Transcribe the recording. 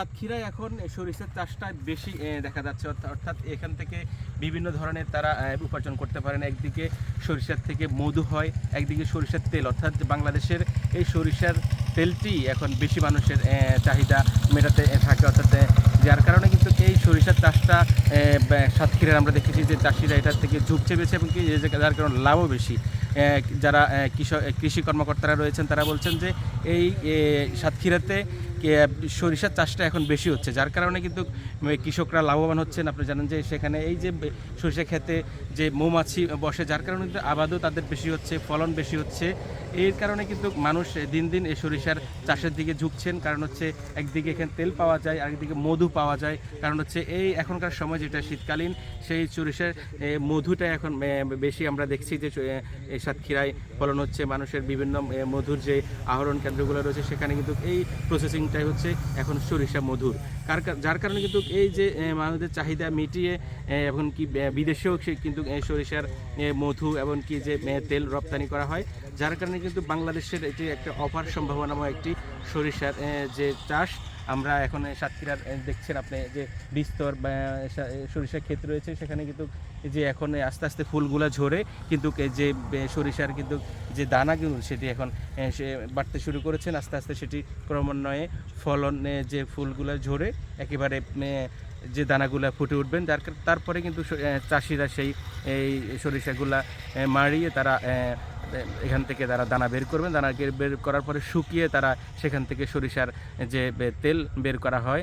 সাতক্ষীরায় এখন সরিষার চাষটা বেশি দেখা যাচ্ছে। অর্থা- অর্থাৎ এখান থেকে বিভিন্ন ধরনের তারা উপার্জন করতে পারেন। একদিকে সরিষার থেকে মধু হয়, একদিকে সরিষার তেল। অর্থাৎ বাংলাদেশের এই সরিষার তেলটি এখন বেশি মানুষের চাহিদা মেটাতে থাকে। অর্থাৎ যার কারণে কিন্তু এই সরিষার চাষটা সাতক্ষীরার আমরা দেখেছি যে চাষিরা এটার থেকে ঝুঁকছে বেশি এবং কি যার কারণে লাভও বেশি। যারা কৃষক কৃষি কর্মকর্তারা রয়েছেন, তারা বলছেন যে এই সাতক্ষীরাতে সরিষার চাষটা এখন বেশি হচ্ছে। যার কারণে কিন্তু কৃষকরা লাভবান হচ্ছেন। আপনি জানেন যে সেখানে এই যে সরিষা ক্ষেতে যে মৌমাছি বসে, যার কারণে কিন্তু আবাদও তাদের বেশি হচ্ছে, ফলন বেশি হচ্ছে। এর কারণে কিন্তু মানুষ দিন দিন এই সরিষার চাষের দিকে ঝুঁকছেন। কারণ হচ্ছে একদিকে এখানে তেল পাওয়া যায়, আরেকদিকে মধু পাওয়া যায়। কারণ হচ্ছে এই এখনকার সময় যেটা শীতকালীন, সেই সরিষার মধুটা এখন বেশি আমরা দেখছি যে সাতক্ষীরায় ফলন হচ্ছে, মানুষের বিভিন্ন মধুর যে আহরণ কেন্দ্রগুলো রয়েছে, সেখানে কিন্তু এই প্রসেসিংটাই হচ্ছে এখন সরিষা মধুর। কার যার কারণে কিন্তু এই যে মানুষদের চাহিদা মিটিয়ে এখন কি বিদেশেও কিন্তু সরিষার মধু এবং কি যে তেল রপ্তানি করা হয়, যার কারণে কিন্তু বাংলাদেশের এটি একটা অপার সম্ভাবনাময় একটি সরিষার যে চাষ। আমরা এখন সাতক্ষীরার দেখছেন আপনি যে বিস্তর সরিষার ক্ষেত রয়েছে, সেখানে কিন্তু যে এখন আস্তে আস্তে ফুলগুলো ঝরে, কিন্তু যে সরিষার কিন্তু যে দানাগুলো সেটি এখন সে বাড়তে শুরু করেছেন, আস্তে আস্তে সেটি ক্রমান্বয়ে ফলনে যে ফুলগুলো ঝরে, একেবারে যে দানাগুলো ফুটে উঠবেন, যার তারপরে কিন্তু চাষিরা সেই, এই সরিষাগুলা মারিয়ে তারা এখান থেকে তারা দানা বের করবেন। দানা বের করার পরে শুকিয়ে তারা সেখান থেকে সরিষার যে তেল বের করা হয়।